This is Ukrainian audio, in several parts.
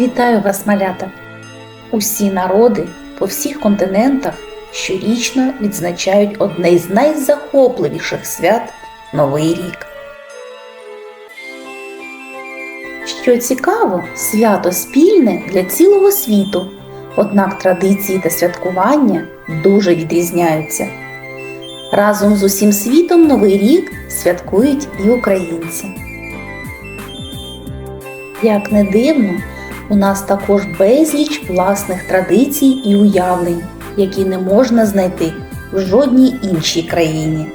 Вітаю вас, малята! Усі народи по всіх континентах щорічно відзначають одне із найзахопливіших свят Новий рік. Що цікаво, свято спільне для цілого світу, однак традиції та святкування дуже відрізняються. Разом з усім світом Новий рік святкують і українці. Як не дивно, у нас також безліч власних традицій і уявлень, які не можна знайти в жодній іншій країні.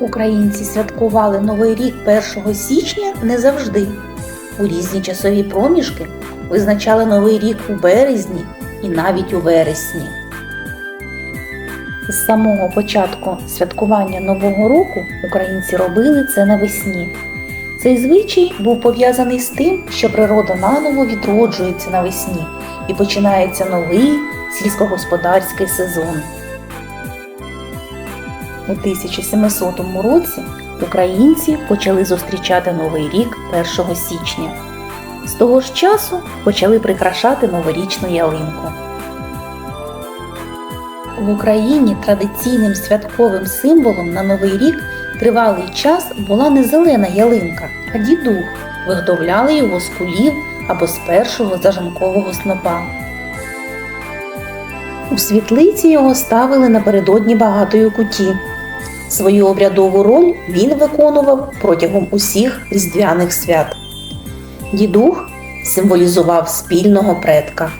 Українці святкували Новий рік 1 січня не завжди. У різні часові проміжки визначали Новий рік у березні і навіть у вересні. З самого початку святкування Нового року українці робили це навесні. Цей звичай був пов'язаний з тим, що природа наново відроджується навесні і починається новий сільськогосподарський сезон. У 1700 році українці почали зустрічати Новий рік 1 січня. З того ж часу почали прикрашати новорічну ялинку. В Україні традиційним святковим символом на Новий рік тривалий час була не зелена ялинка, а дідух. Виготовляли його з кулів або з першого зажанкового снопа. У світлиці його ставили напередодні багатої куті. Свою обрядову роль він виконував протягом усіх різдвяних свят. Дідух символізував спільного предка.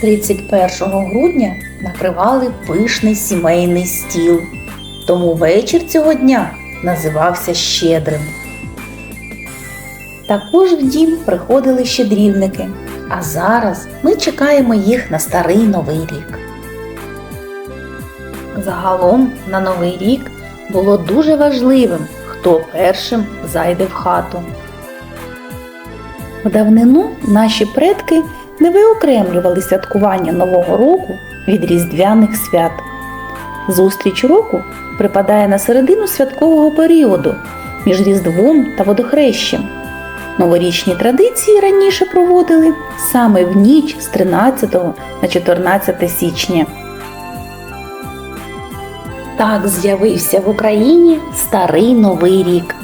31 грудня накривали пишний сімейний стіл, тому вечір цього дня називався Щедрим. Також в дім приходили щедрівники, а зараз ми чекаємо їх на старий новий рік. Загалом на новий рік було дуже важливим, хто першим зайде в хату. В давнину наші предки не виокремлювали святкування Нового року від різдвяних свят. Зустріч року припадає на середину святкового періоду між Різдвом та Водохрещем. Новорічні традиції раніше проводили саме в ніч з 13 на 14 січня. Так з'явився в Україні старий Новий рік.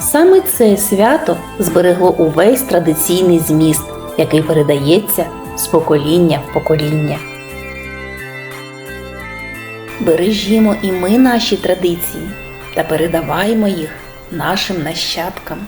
Саме це свято зберегло увесь традиційний зміст, який передається з покоління в покоління. Бережімо і ми наші традиції та передаваємо їх нашим нащадкам.